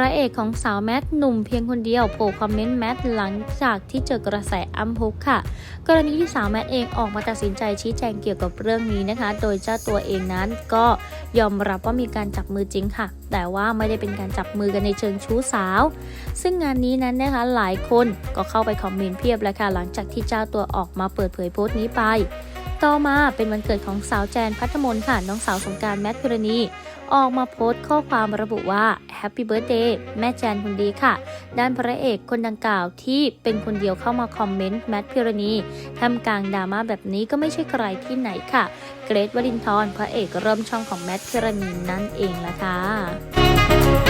ระเอกของสาวแมทหนุ่มเพียงคนเดียวโผล่คอมเมนต์แมทหลังจากที่เจอกระแสอัมพุกค่ะ กรณีที่สาวแมทเองออกมาตัดสินใจชี้แจงเกี่ยวกับเรื่องนี้นะคะ โดยเจ้าตัวเองนั้นก็ยอมรับว่ามีการจับมือจริงค่ะ แต่ว่าไม่ได้เป็นการจับมือกันในเชิงชู้สาว ซึ่งงานนี้นั้นนะคะหลายคนก็เข้าไปคอมเมนต์เพียบแล้วค่ะ หลังจากที่เจ้าตัวออกมาเปิดเผยโพสต์นี้ไป ต่อมาเป็นวันเกิดของสาวแจนพัทมนค่ะน้องสาวสงการแมทพิรณี ออกมาโพสต์ข้อความระบุว่า Happy Birthday แม่แจนคนดีค่ะ ด้านพระเอกคนดังกล่าวที่เป็นคนเดียวเข้ามาคอมเมนต์แมทพิรณีทำกลางดราม่าแบบนี้ก็ไม่ใช่ใครที่ไหนค่ะ เกรทวรินทร์พระเอกเริ่มช่องของแมทพิรณีนั่นเองละค่ะ